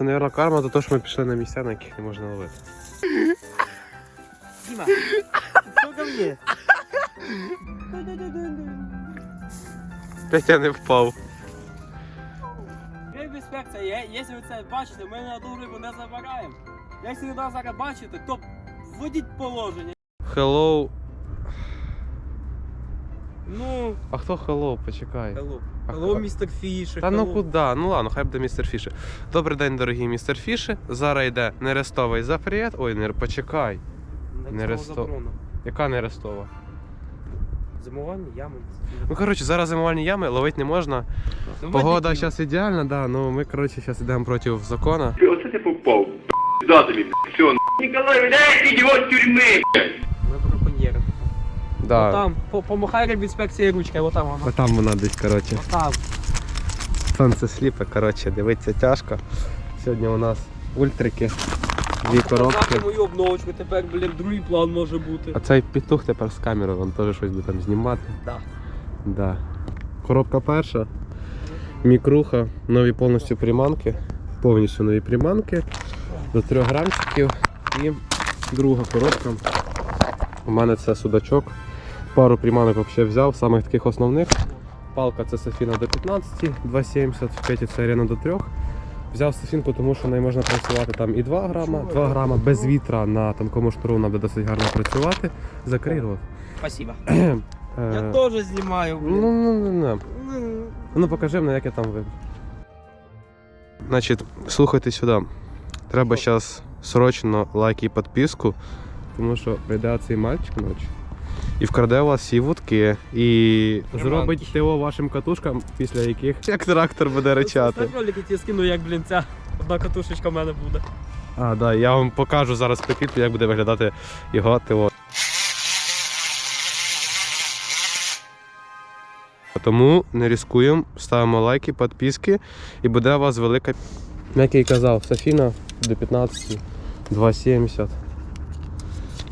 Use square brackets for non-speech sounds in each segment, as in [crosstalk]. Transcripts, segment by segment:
Це, мабуть, карма за те, що ми пішли на місця, на яких не можна ловити. Дима, что ко мне? Петя не впав. Як інспекція якщо ви це бачите, ми на ту рибу не забираємо. Якщо ви нас зараз бачите, то вводіть положення. Hello. Ну, А хто hello? Почекай. А ха- містер Фішер. Та ну куди? Ну ладно, хай буде містер Фіші. Добрий день, дорогі містер Фіші. Зараз йде нерестовий запрет. Ой, не почекай. Так Яка нерестова? Зимування ями. Ну коротше, зараз зимувальні ями ловити не можна. Ну, Погода зараз ідеальна, да, ну ми коротше зараз йдемо проти закону. Оце ти попав. Да тобі, все. Ніколай, видаєте його з тюрми. Да. Там, по- помахай рибінспекції ручкою, отам вона. Отам вона десь, коротше. Отам. Сонце сліпе, коротше, дивитися тяжко. Сьогодні у нас ультрики, дві коробки. Показати мою обновочку, тепер, блін, другий план може бути. А цей петух тепер з камерою, він теж щось буде там знімати. Да. Да. Коробка перша. Мікруха, нові повністю приманки. Повністю нові приманки. До 3 грамчиків. І друга коробка. У мене це судачок. Пару приманок взагалі взяв, самих таких основних. Палка це Софіна до 15, 2,70, в п'яті це арена до 3. Взяв Софінку, тому що в неї можна працювати там і 2 грама, 2 грама без вітра на тонкому шнуру вона буде досить гарно працювати. Закрий рот. Спасибо. [clears throat] Е, Я теж знімаю, Ну, блін. ну, ну, ну. Ну, Ну покажи мені, як я там виб. Значить, слухайте сюди. Треба зараз срочно лайк і підписку, тому що прийде цей мальчик ночі і вкраде у вас всі вудки і зробить ТО вашим катушкам, після яких [laughs] як трактор буде речати. Ось ролик я тебе скину, як, блін, ця одна катушечка в мене буде. А, да, я вам покажу зараз прикріплю, як буде виглядати його ТО. Тому не ризикуємо, ставимо лайки, підписки і буде у вас велика. Як я і казав, Софіна до 15, 2,70.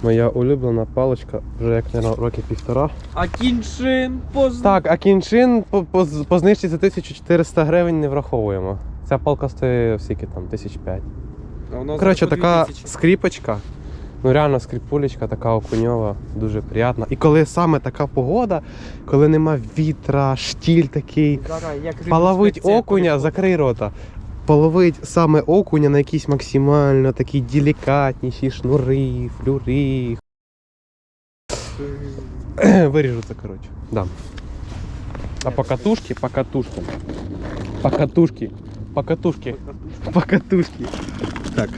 Моя улюблена паличка вже як не роки півтора. А кіншин поз... Так, а кінчин по, по, по знижці за 1400 гривень не враховуємо. Ця палка стоїть скільки там, 1005. А у нас Коротше, така скріпочка. Ну реально скріпулечка, така окуньова, дуже приємна. І коли саме така погода, коли нема вітра, штіль такий, Зараз, як половить рибінспекція окуня, закрий рота. Половить саме окуня на якісь максимально такі делікатніші шнури, флюри. [clears throat] Виріжу це, коротше. Дам. А по катушки, по катушкам. По катушки. По катушки. По катушки. Так.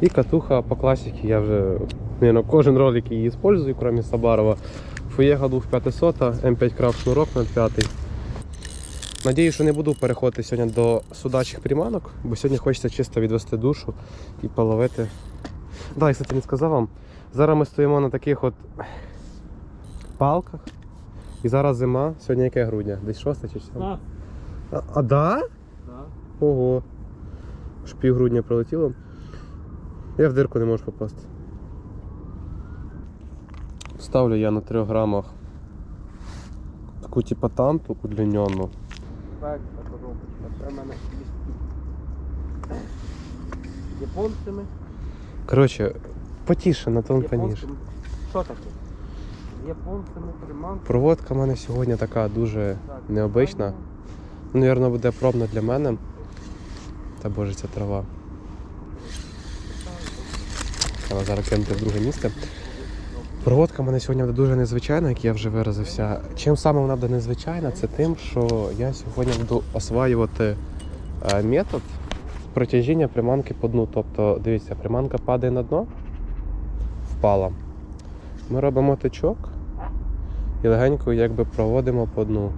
І катуха по класіки я вже наверное, кожен ролик її использую, кроме Сабарова. Фуєга 2500, М5 крав шнурок 05. Надію, що не буду переходити сьогодні до судачих приманок, бо сьогодні хочеться чисто відвести душу і половити. Да, я, кстати, не сказав вам. Зараз ми стоїмо на таких от палках. І зараз зима, сьогодні яке грудня? Десь 6 чи 7? А, А, а да? да. Ого. Аж пів грудня пролетіло. Я в дирку не можу попасти. Ставлю я на 3 грамах таку типа танту удлиненну. Перша коробочка. Це в мене із японцями. Коротше, потіше на тонка ніж. Що таке? З японцями приманки. Проводка в мене сьогодні така дуже Так, необична. Ну, Навірно, буде пробна для мене. Та боже, ця трава. Треба зараз кинути в друге місце. Проводка в мене сьогодні буде дуже незвичайна, як я вже виразився. Чим саме вона буде незвичайна, це тим, що я сьогодні буду осваювати е, метод протяжіння приманки по дну. Тобто, дивіться, приманка падає на дно, впала. Ми робимо тичок і легенько якби проводимо по дну.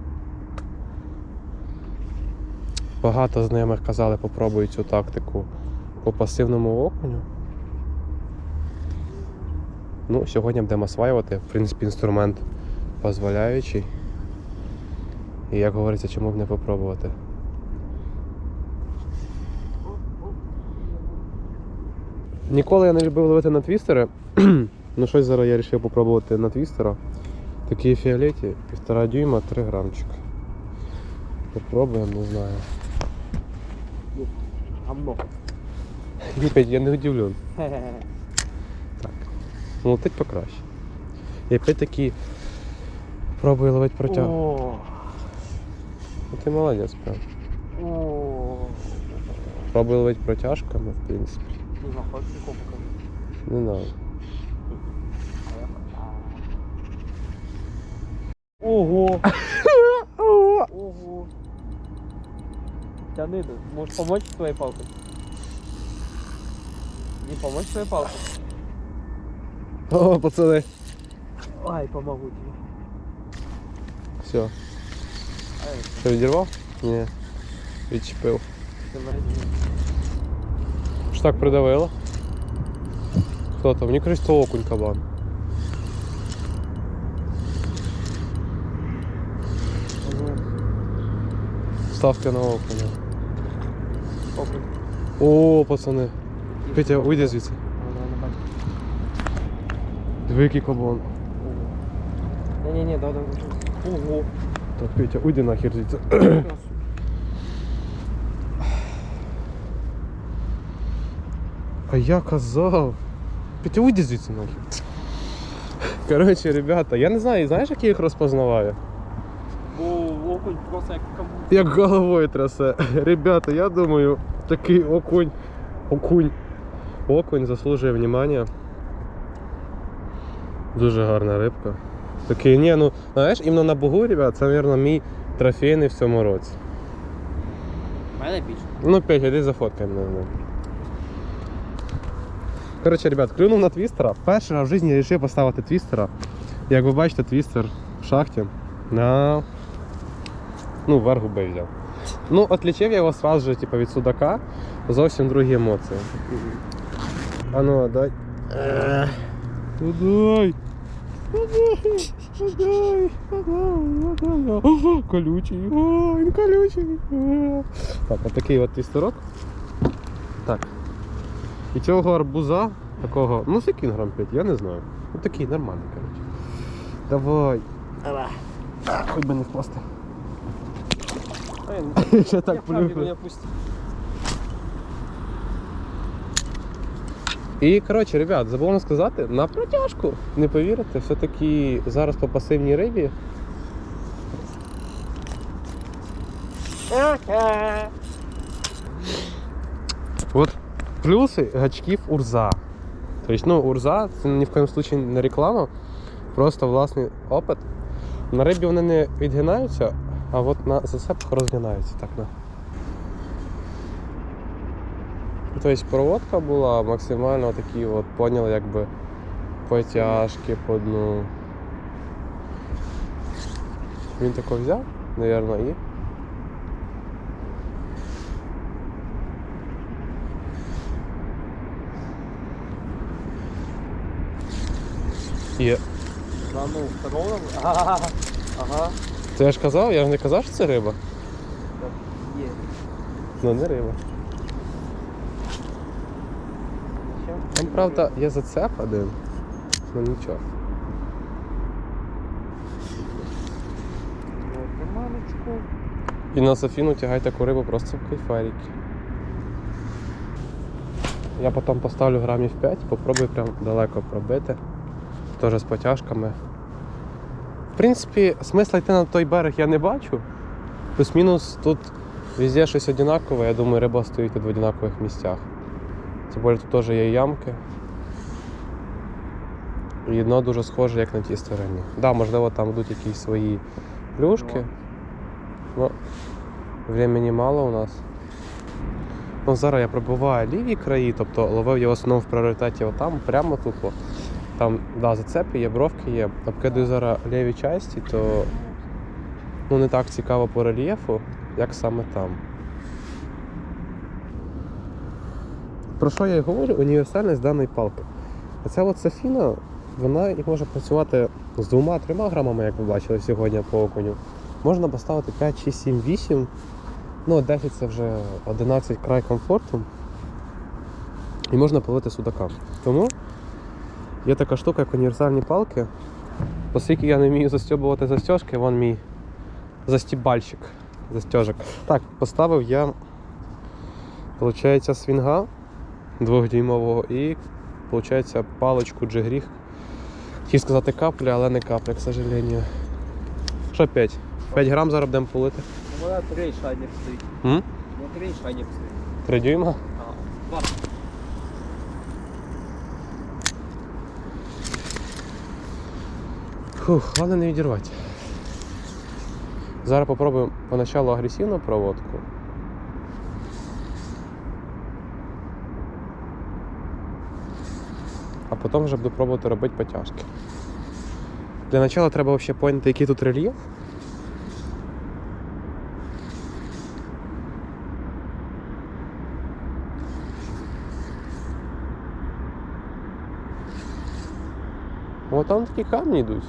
Багато знайомих казали, попробуй цю тактику по пасивному окуню. Ну, сьогодні будемо осваювати, в принципі, інструмент дозволяючий. І як говориться, чому б не попробувати. Ніколи я не любив ловити на твістери. [clears throat] ну щось зараз я вирішив попробувати на твістера. Такі фіолеті, півтора дюйма, 3 грамчика. Попробуємо, не знаю. Гамно. Я не удивлен. [laughs] Ну, летить покраще. І опять таки пробую ловити протяг. О, Ну, Ти молодець, прям. о. Пробую ловити протяжками, в принципі. Ну. Не надо. Ого! [laughs] Ого! Тяни, можешь помочь своей палкой? Не помочь своей палкой? О, пацани. Ай, помогу тебе. Все. Ай, Що відірвав? Ні. Відчепив. ты на- Що так придавило? Хто там? Мені кажуть, то окунь кабан. Ставки на окуня. Окунь. О, пацани. Петя, уйди звідси. Диви, який кабан. Не-не-не, давай. давай. Ого. Так, Петя, уйди нахер звідси. А я казав. Петя, уйди звідси нахер. Коротше, ребята, я не знаю, знаєш, як я їх розпознаваю? Бо окунь просто як кому. Як головою трясе. Ребята, я думаю, такий окунь. Окунь. Окунь заслужує внимання. Дуже гарна рибка. Такий, ні, ну, знаєш, іменно на Богу, ребят, це, мабуть, мій трофейний в цьому році. Мене більше. Ну, Петя, іди зафоткай мене. ну. Коротше, ребят, клюнув на твістера. Перший раз в житті вирішив поставити твістера. Як ви бачите, твістер в шахті на. Ну, вверх губи взяв. Ну, отлічив я його сразу же, типу, від судака. Зовсім другі емоції. А ну, дай. Дай. Дай, Колючий. О, він колючий. Так, отакий от твістерок. Так. І цього арбуза, такого, ну скільки грам 5, я не знаю. Ну такий нормальний, коротше. Давай. Давай. Хоч би не впасти. Ще [laughs] так я правильно плюхаю. не опустив. І коротше, ребят, забув вам сказати, на протяжку. Не повірите, все-таки зараз по пасивній рибі. От плюси гачків урза. Тобто, ну, урза це ні в коєму случаї не реклама, просто власний опит. На рибі вони не відгинаються, а от на засепах розгинаються. Так, на. Тобто проводка була максимально такі, от, поняли, якби потяжки по дну. Він тако взяв, напевно, і. Є. Да ну, второго. Ага. Ага. Це я ж казав, я ж не казав, що це риба. Є. Ну не риба. Що? Там, правда, є зацеп один. Ну нічого. І на Софіну тягай таку рибу просто в кайфарики. Я потім поставлю грамів 5, попробую прям далеко пробити. Теж з потяжками. В принципі, смисла йти на той берег я не бачу. Плюс-мінус тут везде щось однакове, я думаю, риба стоїть тут в однакових місцях. Тим більше тут теж є ямки. І дно дуже схоже, як на тій стороні. Так, да, можливо, там будуть якісь свої плюшки. Ну, времени мало у нас. Ну, зараз я пробуваю ліві краї, тобто ловив я в основному в пріоритеті отам, прямо тупо. Там, да, зацепи є, бровки є. Обкидаю зараз ліві часті, то ну, не так цікаво по рельєфу, як саме там. Про що я й говорю? Універсальність даної палки. Оця от Софіна, вона і може працювати з двома-трьома грамами, як ви бачили сьогодні по окуню. Можна поставити 5, 6, 7, 8. Ну, 10 це вже 11 край комфорту. І можна полити судака. Тому є така штука, як універсальні палки. Оскільки я не вмію застьобувати застіжки, вон мій застібальщик застіжок. Так, поставив я, виходить, свінга двохдюймового і, виходить, паличку джигріх. Хотів сказати каплю, але не капля, к сожалению. Що 5? 5 грам зараз будемо полити. У мене три шайник стоїть. М? Ну три шайник стоїть. 3 дюйма? А. Фух, головне не відірвати. Зараз попробуємо поначалу агресивну проводку. Потім вже буду пробувати робити потяжки. Для початку треба взагалі поняти, який тут рельєф. О, там такі камні йдуть.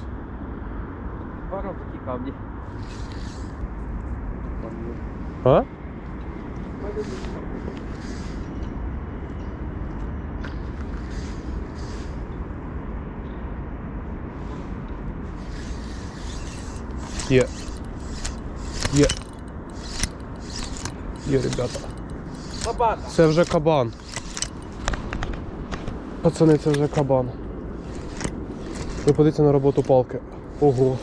Пару такі камні. А? Є. Є. Є, ребята. Собака. Це вже кабан. Пацани, це вже кабан. Ви подивіться на роботу палки. Ого.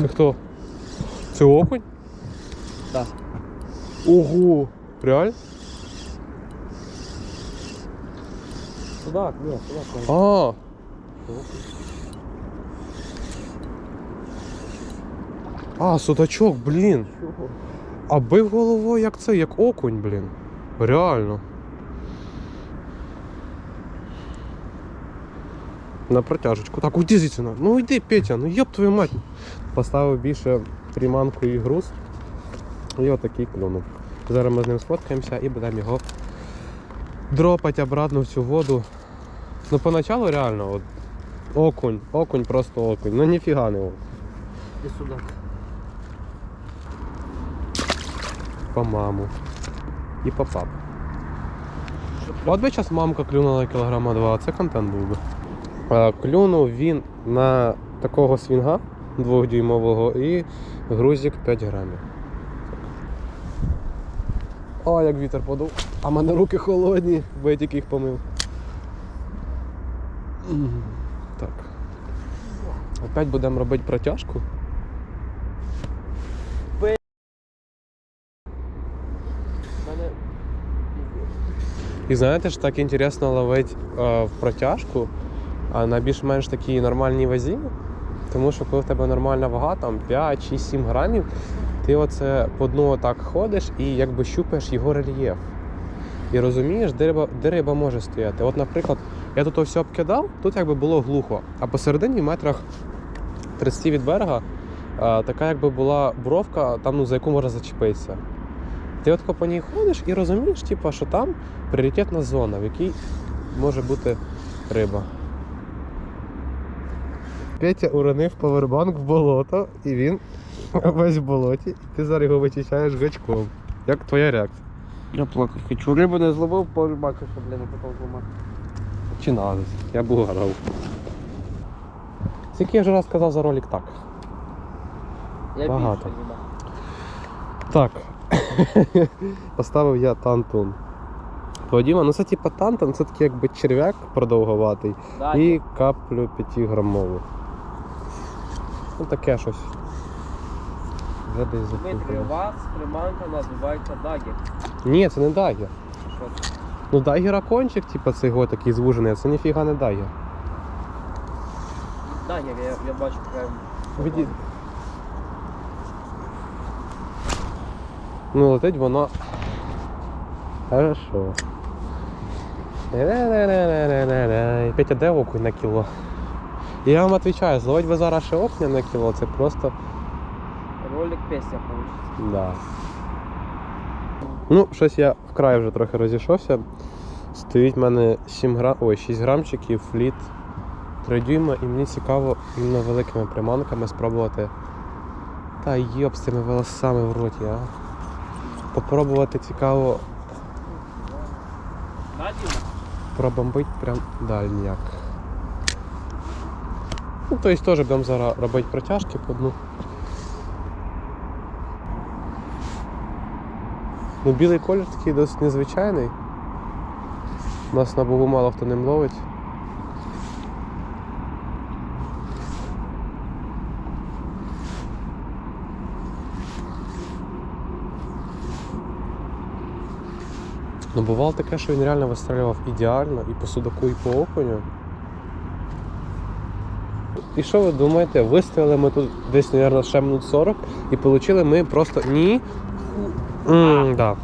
Це хто? Це окунь? Так. Ого! Реально? Судак, ні, судак. А. А, судачок, блін. А бив головою як це, як окунь, блін. Реально. На протяжечку. Так, уйди звідси. Ну йди, Петя, ну йоп твою мать. Поставив більше приманку і груз. І отакий клюнув. Зараз ми з ним сфоткаємося і будемо його дропати обратно в цю воду. Ну поначалу реально, от окунь, окунь, просто окунь. Ну ніфіга не окунь. І судак. По маму. І по папу. От би зараз мамка клюнула кілограма два, це контент був би. Клюнув він на такого свінга двохдюймового і грузик 5 грамів. О, як вітер подув. А мене руки холодні, бо я тільки їх помив. Так. Опять будемо робити протяжку. І знаєте ж, так інтересно ловити е, в протяжку а на більш-менш такій нормальній вазі. Тому що коли в тебе нормальна вага, там 5, 6, 7 грамів, ти оце по дну отак ходиш і якби щупаєш його рельєф. І розумієш, де риба, де риба може стояти. От, наприклад, я тут все обкидав, тут якби було глухо, а посередині в метрах 30 від берега е, така якби була бровка, там, ну, за яку можна зачепитися. Ти от по ній ходиш і розумієш, типу, що там пріоритетна зона, в якій може бути риба. Петя уронив повербанк в болото, і він [laughs] весь в болоті, і ти зараз його вичищаєш гачком. Як твоя реакція? Я плакав хочу. Рибу не зловив, порибака, щоб блін, не потім зламати. Чи надо? Я був грав. Скільки я вже раз сказав за ролик так. Я Багато. більше. Так. [laughs] Поставив я тантун. Вадіма, ну це типа тантун, це такий якби черв'як продовговатий. Да, І каплю 5 грамову. Ну таке щось. Дмитрий, у вас приманка називається дагер. Ні, це не дагер. Що це? Ну дагера кончик, типа цей його такий звужений, а це ніфіга не дагер. Дагер, я, я бачу прям. Ну, летить воно. Хорошо. Петя, де окунь на кіло? Я вам відповідаю, зловить ви зараз ще окуня на кіло, це просто. Ролик песня получится. Да. Ну, щось я вкрай вже трохи розійшовся. Стоїть в мене 7 грам... Ой, 6 грамчиків, фліт 3 дюйма, і мені цікаво іменно великими приманками спробувати. Та йоп з цими волосами в роті, а. Попробувати цікаво пробомбить прям дальняк. Ну, тобто теж будемо зараз робити протяжки по дну. Ну, білий колір такий досить незвичайний. У нас на богу мало хто ним ловить. Ну, бувало таке, що він реально вистрілював ідеально і по судаку, і по окуню. І що ви думаєте? Вистрілили ми тут десь, мабуть, ще минут 40 і отримали ми просто ні. М, да.